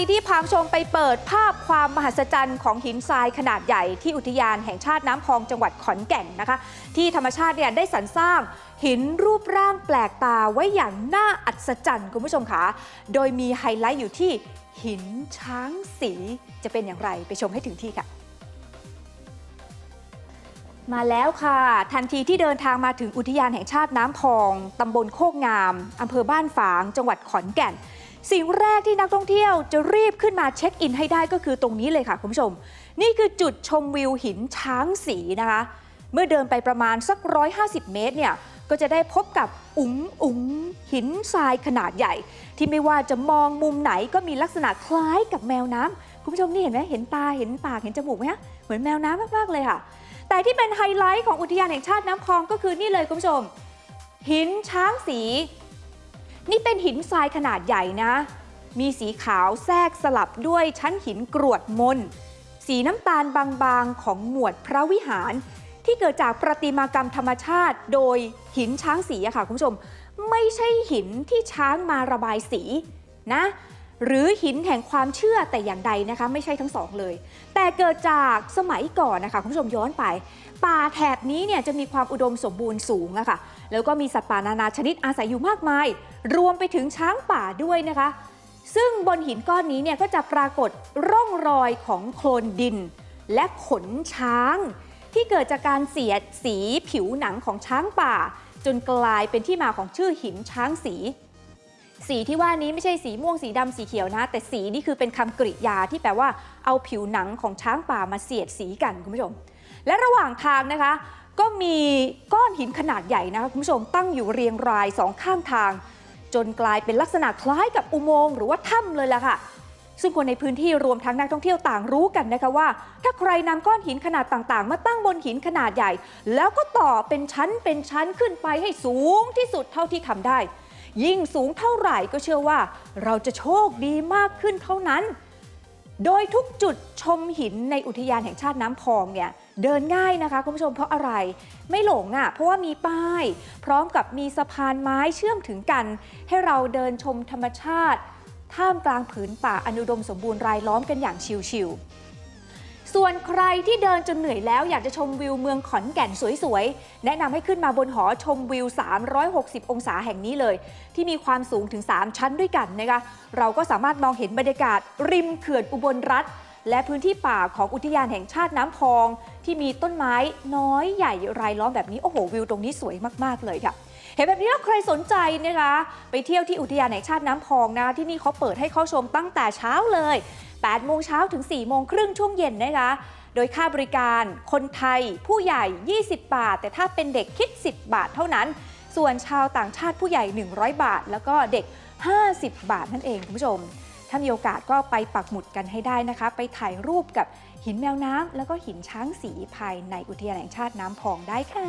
ดีที่พาชมไปเปิดภาพความมหัศจรรย์ของหินทรายขนาดใหญ่ที่อุทยานแห่งชาติน้ำพองจังหวัดขอนแก่นนะคะ ที่ธรรมชาติเนี่ยได้สรรสร้างหินรูปร่างแปลกตาไว้อย่างน่าอัศจรรย์คุณผู้ชมคะโดยมีไฮไลท์อยู่ที่หินช้างสีจะเป็นอย่างไรไปชมให้ถึงที่ค่ะมาแล้วค่ะ ทันทีที่เดินทางมาถึงอุทยานแห่งชาติน้ำพอง ตำบลโคกงาม อำเภอบ้านฝาง จังหวัดขอนแก่น สิ่งแรกที่นักท่องเที่ยวจะรีบขึ้นมาเช็คอินให้ได้ก็คือตรงนี้เลยค่ะคุณผู้ชม นี่คือจุดชมวิวหินช้างสีนะคะ เมื่อเดินไปประมาณสัก 150 เมตรเนี่ยก็จะได้พบกับอุ๋งอุ๋งหินทรายขนาดใหญ่ ที่ไม่ว่าจะมองมุมไหนก็มีลักษณะคล้ายกับแมวน้ำคุณผู้ชมนี่เห็นไหมเห็นตาเห็นปากเห็นจมูกไหมฮะเหมือนแมวน้ำมากๆเลยค่ะ แต่ที่เป็นไฮไลท์ของอุทยานแห่งชาติน้ำพองก็คือนี่เลยคุณผู้ชม หินช้างสี นี่เป็นหินทรายขนาดใหญ่นะ มีสีขาวแทรกสลับด้วยชั้นหินกรวดมน สีน้ำตาลบางๆของหมวดพระวิหาร ที่เกิดจากประติมากรรมธรรมชาติ โดยหินช้างสีอะค่ะคุณผู้ชม ไม่ใช่หินที่ช้างมาระบายสีนะ หรือหินแห่งความเชื่อแต่อย่างใดนะคะ ไม่ใช่ทั้งสองเลย แต่เกิดจากสมัยก่อนนะคะคุณผู้ชมย้อนไป ป่าแถบนี้เนี่ยจะมีความอุดมสมบูรณ์สูงอะค่ะแล้วก็มีสัตว์ป่านานาชนิดอาศัยอยู่มากมาย รวมไปถึงช้างป่าด้วยนะคะ ซึ่งบนหินก้อนนี้เนี่ยก็จะปรากฏร่องรอยของโคลนดิน และขนช้าง ที่เกิดจากการเสียดสีผิวหนังของช้างป่า จนกลายเป็นที่มาของชื่อหินช้างสี สีที่ว่านี้ไม่ใช่สีม่วงสีดำสีเขียวนะ แต่สีนี่คือเป็นคำกริยาที่แปลว่าเอาผิวหนังของช้างป่ามาเสียดสีกันคุณผู้ชม และระหว่างทางนะคะ ก็มีก้อนหินขนาดใหญ่นะคะคุณผู้ชมตั้งอยู่เรียงรายสองข้างทาง จนกลายเป็นลักษณะคล้ายกับอุโมงค์หรือว่าถ้ำเลยล่ะค่ะซึ่งคนในพื้นที่รวมทั้งนักท่องเที่ยวต่างรู้กันนะคะว่า ถ้าใครนำก้อนหินขนาดต่างๆ มาตั้งบนหินขนาดใหญ่ แล้วก็ต่อเป็นชั้นเป็นชั้นขึ้นไปให้สูงที่สุดเท่าที่ทำได้ ยิ่งสูงเท่าไหร่ก็เชื่อว่า เราจะโชคดีมากขึ้นเท่านั้น โดยทุกจุดชมหินในอุทยานแห่งชาติน้ำพองเนี่ยเดินง่ายนะคะคุณผู้ชมเพราะอะไรไม่หลงอะเพราะว่ามีป้าย พร้อมกับมีสะพานไม้เชื่อมถึงกัน ให้เราเดินชมธรรมชาติ ท่ามกลางผืนป่าอนุดมสมบูรณ์รายล้อมกันอย่างชิวๆ ส่วนใครที่เดินจนเหนื่อยแล้วอยากจะชมวิวเมืองขอนแก่นสวยๆ แนะนำให้ขึ้นมาบนหอชมวิว 360 องศาแห่งนี้เลย ที่มีความสูงถึง 3 ชั้นด้วยกันนะคะ เราก็สามารถมองเห็นบรรยากาศ ริมเขื่อนอุบลรัฐ และพื้นที่ป่าของอุทยานแห่งชาติน้ำพอง ที่มีต้นไม้น้อยใหญ่รายล้อมแบบนี้ โอ้โห วิวตรงนี้สวยมากๆเลยค่ะ เห็นแบบนี้แล้วใครสนใจนะคะ ไปเที่ยวที่อุทยานแห่งชาติน้ำพองนะ ที่นี่เขาเปิดให้เข้าชมตั้งแต่เช้าเลย 8 โมงเช้าถึง 4 โมงครึ่งช่วงเย็นนะคะ โดยค่าบริการคนไทยผู้ใหญ่ 20 บาท แต่ถ้าเป็นเด็กคิด 10 บาทเท่านั้น ส่วนชาวต่างชาติผู้ใหญ่ 100 บาท แล้วก็เด็ก 50 บาทนั่นเองคุณผู้ชม ถ้ามีโอกาสก็ไปปักหมุดกันให้ได้นะคะ ไปถ่ายรูปกับหินแมวน้ำแล้วก็หินช้างสีภายในอุทยานแห่งชาติน้ำพองได้ค่ะ